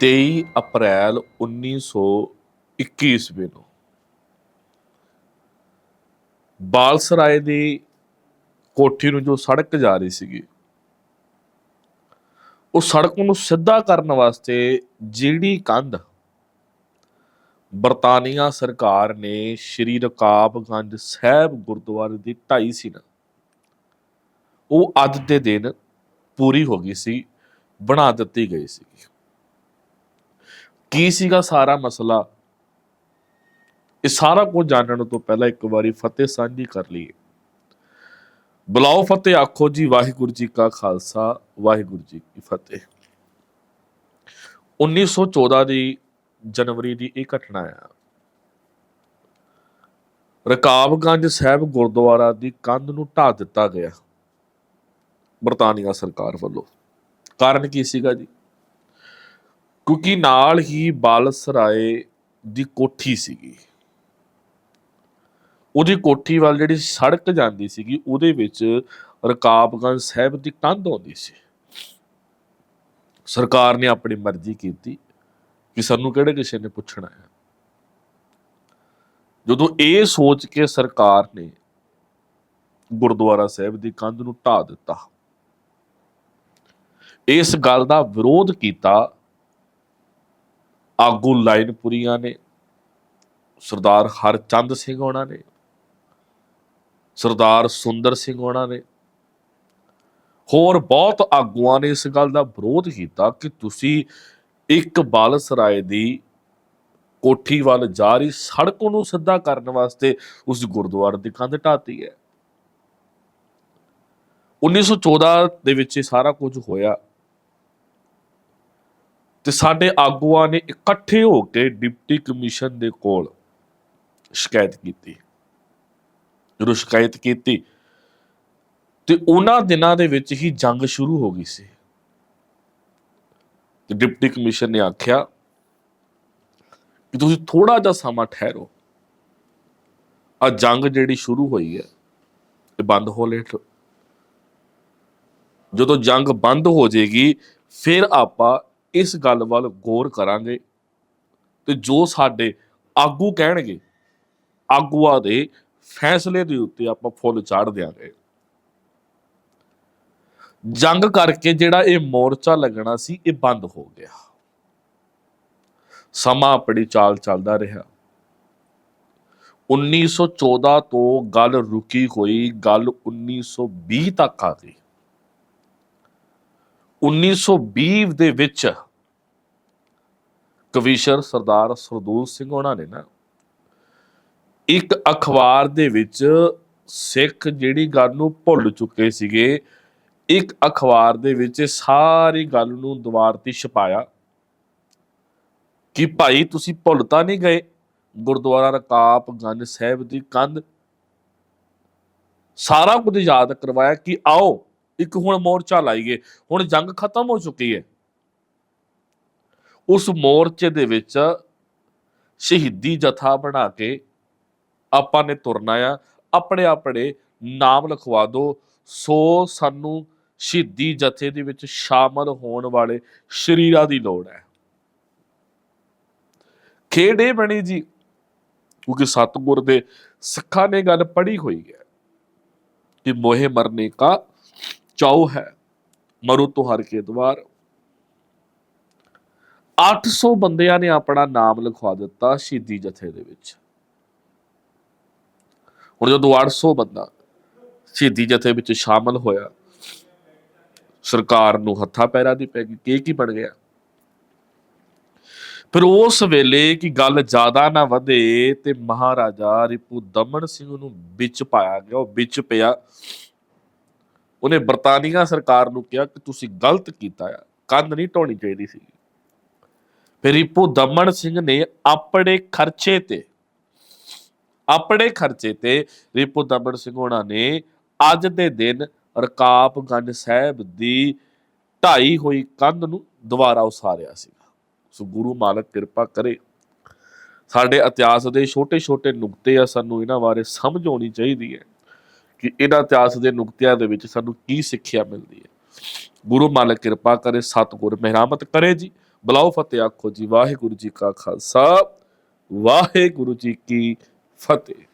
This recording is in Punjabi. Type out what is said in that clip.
23 ਅਪ੍ਰੈਲ 1921 ਈਸਵੀ ਨੂੰ ਬਾਲਸਰਾਏ ਦੀ ਕੋਠੀ ਨੂੰ ਜੋ ਸੜਕ ਜਾ ਰਹੀ ਸੀਗੀ, ਉਹ ਸੜਕ ਨੂੰ ਸਿੱਧਾ ਕਰਨ ਵਾਸਤੇ ਜਿਹੜੀ ਕੰਧ ਬਰਤਾਨੀਆ ਸਰਕਾਰ ਨੇ ਸ਼੍ਰੀ ਰਕਾਬਗੰਜ ਸਾਹਿਬ ਗੁਰਦੁਆਰੇ ਦੀ ਢਾਈ ਸੀ ਨਾ, ਉਹ ਅੱਜ ਦੇ ਦਿਨ ਪੂਰੀ ਹੋ ਗਈ ਸੀ, ਬਣਾ ਦਿੱਤੀ ਗਈ ਸੀ ਕੀ ਸੀਗਾ ਸਾਰਾ ਮਸਲਾ? ਇਹ ਸਾਰਾ ਕੁਝ ਜਾਣਨ ਤੋਂ ਪਹਿਲਾਂ ਇੱਕ ਵਾਰੀ ਫਤਿਹ ਸਾਂਝੀ ਕਰ ਲਈਏ। ਬੁਲਾਓ ਫਤਿਹ, ਆਖੋ ਜੀ, ਵਾਹਿਗੁਰੂ ਜੀ ਕਾ ਖਾਲਸਾ, ਵਾਹਿਗੁਰੂ ਜੀ ਕੀ ਫਤਿਹ। 1914 ਦੀ ਜਨਵਰੀ ਦੀ ਇਹ ਘਟਨਾ ਆ। ਰਕਾਬਗੰਜ ਸਾਹਿਬ ਗੁਰਦੁਆਰਾ ਦੀ ਕੰਧ ਨੂੰ ਢਾ ਦਿੱਤਾ ਗਿਆ। ਬਰਤਾਨੀਆ ਸਰਕਾਰ ਵੱਲੋਂ। ਕਾਰਨ ਕੀ ਸੀਗਾ ਜੀ? ਕਿਉਂਕਿ ਨਾਲ ਹੀ ਬਾਲਸਰਾਏ ਦੀ ਕੋਠੀ ਸੀਗੀ। ਉਹਦੀ ਕੋਠੀ ਵੱਲ ਜਿਹੜੀ ਸੜਕ ਜਾਂਦੀ ਸੀਗੀ, ਉਹਦੇ ਵਿੱਚ ਰਕਾਬਗੰਜ ਸਾਹਿਬ ਦੀ ਕੰਧ ਆਉਂਦੀ ਸੀ। ਸਰਕਾਰ ਨੇ ਆਪਣੀ ਮਰਜ਼ੀ ਕੀਤੀ ਕਿ ਸਾਨੂੰ ਕਿਹੜੇ ਕਿਸੇ ਨੇ ਪੁੱਛਣਾ ਹੈ। ਜਦੋਂ ਇਹ ਸੋਚ ਕੇ ਸਰਕਾਰ ਨੇ ਗੁਰਦੁਆਰਾ ਸਾਹਿਬ ਦੀ ਕੰਧ ਨੂੰ ਢਾ ਦਿੱਤਾ, ਇਸ ਗੱਲ ਦਾ ਵਿਰੋਧ ਕੀਤਾ ਆਗੂ ਲਾਈਨਪੁਰੀਆਂ ਨੇ। ਸਰਦਾਰ ਹਰਚੰਦ ਸਿੰਘ ਹੋਣਾ ਨੇ। ਸਰਦਾਰ ਸੁੰਦਰ ਸਿੰਘ ਹੋਣਾ ਨੇ। ਹੋਰ ਬਹੁਤ ਆਗੂਆਂ ਨੇ ਇਸ ਗੱਲ ਦਾ ਵਿਰੋਧ ਕੀਤਾ ਕਿ ਤੁਸੀਂ ਇੱਕ ਬਾਲਸਰਾਏ ਦੀ ਕੋਠੀ ਵੱਲ ਜਾ ਰਹੀ ਸੜਕ ਨੂੰ ਸਿੱਧਾ ਕਰਨ ਵਾਸਤੇ ਉਸ ਗੁਰਦੁਆਰੇ ਦੀ ਕੰਧ ਢਾਤੀ ਹੈ। 1914 ਦੇ ਵਿੱਚ ਇਹ ਸਾਰਾ ਕੁਝ ਹੋਇਆ। ਤੇ ਸਾਡੇ ਆਗੂਆਂ ਨੇ ਇਕੱਠੇ ਹੋ ਕੇ ਡਿਪਟੀ ਕਮਿਸ਼ਨ ਦੇ ਕੋਲ ਸ਼ਿਕਾਇਤ ਕੀਤੀ। ਜਦੋਂ ਸ਼ਿਕਾਇਤ ਕੀਤੀ, ਤੇ ਉਹਨਾਂ ਦਿਨਾਂ ਦੇ ਵਿੱਚ ਹੀ ਜੰਗ ਸ਼ੁਰੂ ਹੋ ਗਈ ਸੀ। ਤੇ ਡਿਪਟੀ ਕਮਿਸ਼ਨ ਨੇ ਆਖਿਆ ਕਿ ਤੁਸੀਂ ਥੋੜਾ ਜਿਹਾ ਸਮਾਂ ਠਹਿਰੋ। ਆ ਜੰਗ ਜਿਹੜੀ ਸ਼ੁਰੂ ਹੋਈ ਹੈ, ਇਹ ਬੰਦ ਹੋ ਲੈ ਜਦੋਂ ਜੰਗ ਬੰਦ ਹੋ ਜਾਏਗੀ, ਫਿਰ ਆਪਾਂ ਇਸ ਗੱਲ ਵੱਲ ਗੌਰ ਕਰਾਂਗੇ ਤੇ ਜੋ ਸਾਡੇ ਆਗੂ ਕਹਿਣਗੇ, ਆਗੂਆਂ ਦੇ ਫੈਸਲੇ ਦੇ ਉੱਤੇ ਆਪਾਂ ਫੁੱਲ ਚਾੜ ਦਿਆਂਗੇ। ਜੰਗ ਕਰਕੇ ਜਿਹੜਾ ਇਹ ਮੋਰਚਾ ਲੱਗਣਾ ਸੀ, ਇਹ ਬੰਦ ਹੋ ਗਿਆ। ਸਮਾਂ ਆਪਣੀ ਚਾਲ ਚੱਲਦਾ ਰਿਹਾ। 1914 ਤੋਂ ਗੱਲ ਰੁਕੀ ਹੋਈ, ਗੱਲ 1920 ਤੱਕ ਆ ਗਈ। 1920 ਦੇ ਵਿੱਚ ਕਵੀਸ਼ਰ ਸਰਦਾਰ ਸਰਦੂਲ ਸਿੰਘ ਉਹਨਾਂ ਨੇ ਨਾ, ਇੱਕ ਅਖਬਾਰ ਦੇ ਵਿੱਚ ਸਿੱਖ ਜਿਹੜੀ ਗੱਲ ਨੂੰ ਭੁੱਲ ਚੁੱਕੇ ਸੀਗੇ, ਇੱਕ ਅਖਬਾਰ ਦੇ ਵਿੱਚ ਸਾਰੀ ਗੱਲ ਨੂੰ ਦੁਬਾਰ ਤੇ ਛਪਾਇਆ ਕਿ ਭਾਈ ਤੁਸੀਂ ਭੁੱਲ ਤਾਂ ਨਹੀਂ ਗਏ, ਗੁਰਦੁਆਰਾ ਰਕਾਬਗੰਜ ਸਾਹਿਬ ਦੀ ਕੰਧ, ਸਾਰਾ ਕੁਝ ਯਾਦ ਕਰਵਾਇਆ ਕਿ ਆਓ ਇੱਕ ਹੁਣ ਮੋਰਚਾ ਲਾਈਏ ਹੁਣ ਜੰਗ ਖਤਮ ਹੋ ਚੁੱਕੀ ਹੈ। ਉਸ ਮੋਰਚੇ ਦੇ ਵਿੱਚ ਸ਼ਹੀਦੀ ਜਥਾ ਬਣਾ ਕੇ ਆਪਾਂ ਨੇ ਤੁਰਨਾ ਆ। ਆਪਣੇ ਆਪਣੇ ਨਾਮ ਲਿਖਵਾ ਦਿਓ ਸੋ ਸਾਨੂੰ ਸ਼ਹੀਦੀ ਜਥੇ ਦੇ ਵਿੱਚ ਸ਼ਾਮਲ ਹੋਣ ਵਾਲੇ ਸ਼ਰੀਰਾਂ ਦੀ ਲੋੜ ਹੈ। ਖੇਡ ਇਹ ਬਣੀ ਜੀ, ਕਿਉਂਕਿ ਸਤਗੁਰ ਦੇ ਸਿੱਖਾਂ ਨੇ ਗੱਲ ਪੜ੍ਹੀ ਹੋਈ ਹੈ ਕਿ ਮੋਹੇ ਮਰਨੇ ਕਾ ਚਾਉ ਹੈ, ਮਰੂ ਤੋਂ ਹਰ ਕੇ ਦਵਾਰ। 800 ਬੰਦਿਆਂ ਨੇ ਆਪਣਾ ਨਾਮ ਲਿਖਵਾ ਦਿੱਤਾ ਸ਼ਹੀਦੀ ਜਥੇ ਦੇ ਵਿੱਚ। ਹੁਣ ਜਦੋਂ 800 ਬੰਦਾ ਸ਼ਹੀਦੀ ਜਥੇ ਵਿੱਚ ਸ਼ਾਮਲ ਹੋਇਆ, ਸਰਕਾਰ ਨੂੰ ਹੱਥਾਂ ਪੈਰਾ ਦੀ ਪੈ ਗਈ ਕੀ ਕੀ ਬਣ ਗਿਆ। ਫਿਰ ਉਸ ਵੇਲੇ ਕਿ ਗੱਲ ਜ਼ਿਆਦਾ ਨਾ ਵਧੇ ਤੇ ਮਹਾਰਾਜਾ ਰਿਪੂ ਦਮਨ ਸਿੰਘ ਨੂੰ ਵਿੱਚ ਪਾਇਆ ਗਿਆ, ਉਹ ਵਿੱਚ ਪਿਆ। ਉਹਨੇ ਬਰਤਾਨੀਆ ਸਰਕਾਰ ਨੂੰ ਕਿਹਾ ਕਿ ਤੁਸੀਂ ਗਲਤ ਕੀਤਾ ਆ, ਕੰਧ ਨਹੀਂ ਢੋਣੀ ਚਾਹੀਦੀ ਸੀ। ਫਿਰ ਰਿਪੂ ਦਮਨ ਸਿੰਘ ਨੇ ਆਪਣੇ ਖਰਚੇ ਤੇ, ਆਪਣੇ ਖਰਚੇ ਤੇ ਰਿਪੂ ਦਮਨ ਸਿੰਘ ਹੋਣਾ ਨੇ ਅੱਜ ਦੇ ਦਿਨ ਰਕਾਬਗੰਜ ਸਾਹਿਬ ਦੀ ਢਾਈ ਹੋਈ ਕੰਧ ਨੂੰ ਦੁਬਾਰਾ ਉਸਾਰਿਆ ਸੀਗਾ। ਸੋ ਗੁਰੂ ਮਾਲਕ ਕਿਰਪਾ ਕਰੇ। ਸਾਡੇ ਇਤਿਹਾਸ ਦੇ ਛੋਟੇ-ਛੋਟੇ ਨੁਕਤੇ ਆ ਸਾਨੂੰ ਇਹਨਾਂ ਬਾਰੇ ਸਮਝ ਆਉਣੀ ਚਾਹੀਦੀ ਹੈ। ਕਿ ਇਹਨਾਂ ਇਤਿਹਾਸ ਦੇ ਨੁਕਤਿਆਂ ਦੇ ਵਿੱਚ ਸਾਨੂੰ ਕੀ ਸਿੱਖਿਆ ਮਿਲਦੀ ਹੈ। ਗੁਰੂ ਮਾਲਕ ਕਿਰਪਾ ਕਰੇ, ਸਤਿਗੁਰ ਮਿਹਰਮਤ ਕਰੇ ਜੀ। ਬੁਲਾਓ ਫਤਿਹ, ਆਖੋ ਜੀ, ਵਾਹਿਗੁਰੂ ਜੀ ਕਾ ਖਾਲਸਾ, ਵਾਹਿਗੁਰੂ ਜੀ ਕੀ ਫਤਿਹ।